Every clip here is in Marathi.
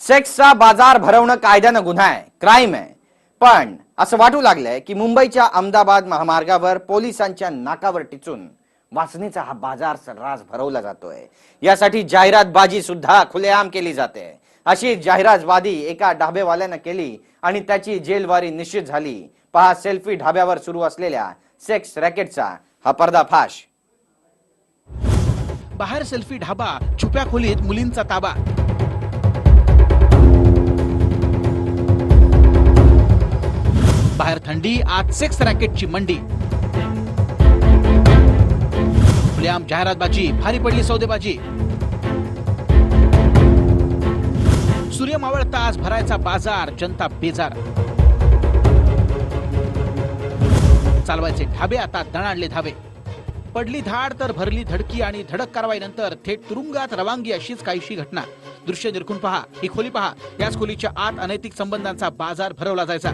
सेक्सचा बाजार भरवणं कायद्यानं गुन्हा आहे. क्राईम आहे. पण असं वाटू लागलंय की मुंबईच्या अहमदाबाद महामार्गावर पोलिसांच्या नाकावर टिचून वासनेचा हा बाजार सर्रास भरवला जातोय. यासाठी जाहिरातबाजी सुद्धा खुलेआम केली जाते. अशी जाहिरातबाजी एका ढाबेवाल्यानं केली आणि त्याची जेलवारी निश्चित झाली. पहा सेल्फी ढाब्यावर सुरू असलेल्या सेक्स रॅकेटचा हा पर्दाफाश. बाहेर सेल्फी ढाबा छुप्या खोलीत मुलींचा ताबा. बाहेर थंडी आत सेक्स रॅकेटची मंडी. खुलेआम जाहिरातबाजी भारी पडली सौदेबाजी. सूर्य मावळता आज भरायचा बाजार जनता बेजार. चालवायचे ढाबे आता दणाणले धाबे पडली धाड तर भरली धडकी आणि धडक कारवाईनंतर थेट तुरुंगात रवानगी अशीच काहीशी घटना. दृश्य निरखून पहा ही खोली पहा. याच खोलीच्या आत अनैतिक संबंधांचा बाजार भरवला जायचा.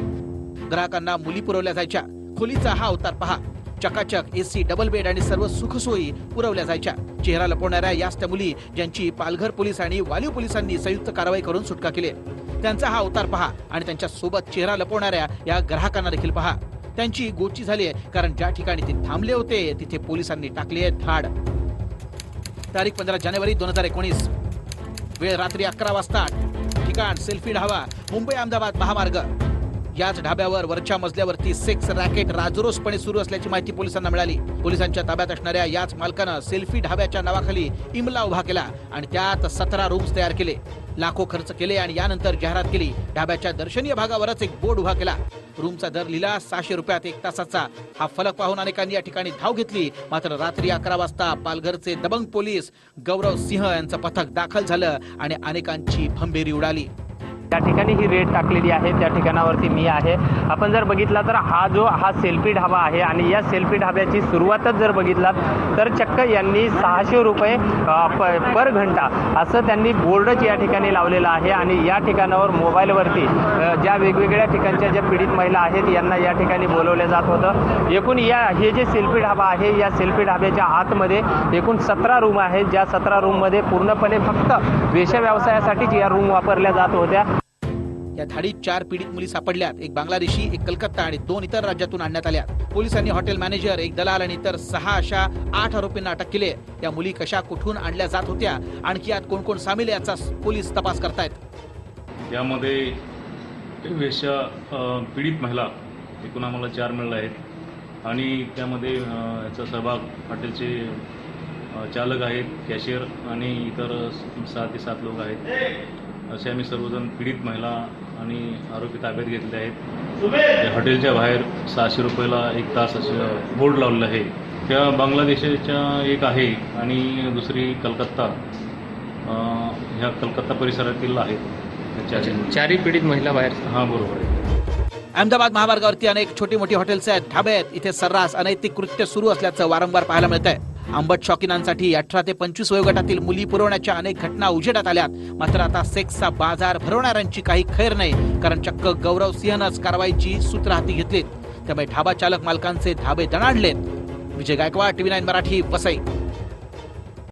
ग्राहकांना मुली पुरवल्या जायच्या. खोलीचा हा अवतार पहा. चकाचक एसी डबल बेड आणि सर्व सुखसोयी पुरवल्या जायच्या. चेहरा लपवणाऱ्या याच त्या मुली ज्यांची पालघर पोलीस आणि वालीव पोलिसांनी संयुक्त कारवाई करून सुटका केली. त्यांचा हा अवतार पहा आणि त्यांच्यासोबत चेहरा लपवणाऱ्या या ग्राहकांना देखील पहा. त्यांची गोची झाली आहे कारण ज्या ठिकाणी ते थांबले होते तिथे पोलिसांनी टाकले धाड तारीख पंधरा जानेवारी दोन हजार एकोणीस. वेळ रात्री अकरा वाजता. ठिकाण सेल्फी ढावा. मुंबई अहमदाबाद महामार्ग. याच ढाब्यावर वरच्या मजल्यावरती सेक्स रॅकेट राजरोसपणे सुरू असल्याची माहिती पोलिसांना मिळाली. पोलिसांच्या ताब्यात असणाऱ्या याच मालकानं सेल्फी ढाब्याच्या नावाखाली इमला उभा केला आणि त्यात सतरा रूम्स तयार केले. लाखो खर्च केले आणि यानंतर जाहिरात केली. ढाब्याच्या दर्शनीय भागावरच एक बोर्ड उभा केला. रूमचा दर लिहिला सहाशे रुपयात एक तासाचा. हा फलक पाहून अनेकांनी या ठिकाणी धाव घेतली. मात्र रात्री अकरा वाजता पालघरचे दबंग पोलीस गौरव सिंह यांचं पथक दाखल झालं आणि अनेकांची भंभेरी उडाली. त्या ठिकाणी ही रेट टाकलेली आहे त्या ठिकाणावरती मी आहे. आपण जर बघितला तर हा जो हा सेल्फी ढाबा आहे आणि या सेल्फी ढाब्याची सुरुवातच जर बघितलात तर चक्क यांनी सहाशे रुपये प- पर घंटा असं त्यांनी बोर्डच या ठिकाणी लावलेलं आहे आणि या ठिकाणावर मोबाईलवरती ज्या वेगवेगळ्या ठिकाणच्या ज्या पीडित महिला आहेत यांना या ठिकाणी बोलवलं जात होतं. एकूण या हे जे सेल्फी ढाबा आहे या सेल्फी ढाब्याच्या आतमध्ये एकूण सतरा रूम आहेत ज्या सतरा रूममध्ये पूर्णपणे फक्त वेश्या व्यवसायासाठीच या रूम वापरल्या जात होत्या. या धाडीत चार पीडित मुली सापडल्यात. एक बांगलादेशी एक कलकत्ता आणि दोन इतर राज्यातून आणण्यात आल्या पोलिसांनी हॉटेल मॅनेजर एक दलाल आणि इतर सहा अशा आठ आरोपींना अटक केली या मुली कशा कुठून आणल्या जात होत्या आणखी यात कोण कोण सामील आहे याचा पोलीस तपास करतायत. यामध्ये वेश्या पीडित महिला एकूण आम्हाला चार मिळल्या आहेत. आणि त्यामध्ये याचा सहभाग हॉटेलचे चालक आहेत कॅशियर आणि इतर सहा ते सात लोक आहेत. असे आम्ही सर्वजण पीडित महिला आणि आरोपी ताब्यात घेतले आहेत. या हॉटेलच्या बाहेर सहाशे रुपयाला एक तास असं बोर्ड लावलेलं आहे. त्या बांगलादेशाच्या एक आहे आणि दुसरी कलकत्ता अ, ह्या कलकत्ता परिसरातील आहेत. चारही पीडित महिला बाहेर? हां बरोबर आहे. अहमदाबाद महामार्गावरती अनेक छोटी मोठी हॉटेल्स आहेत. ढाबे आहेत. इथे सर्रास अनैतिक कृत्य सुरू असल्याचं वारंवार पाहायला मिळत आहे आंबट शौकीनांसाठी अठरा ते पंचवीस वयोगटातील मुली पुरवण्याच्या अनेक घटना उजेडात आल्यात. मात्र आता सेक्सचा बाजार भरवणाऱ्यांची काही खैर नाही कारण चक्क गौरव सिंहनच कारवाईची सूत्र हाती घेतलीत. त्यामुळे ढाबा चालक मालकांचे धाबे दणाडलेत. Vijay Gaikwad TV nine Marathi Vasai.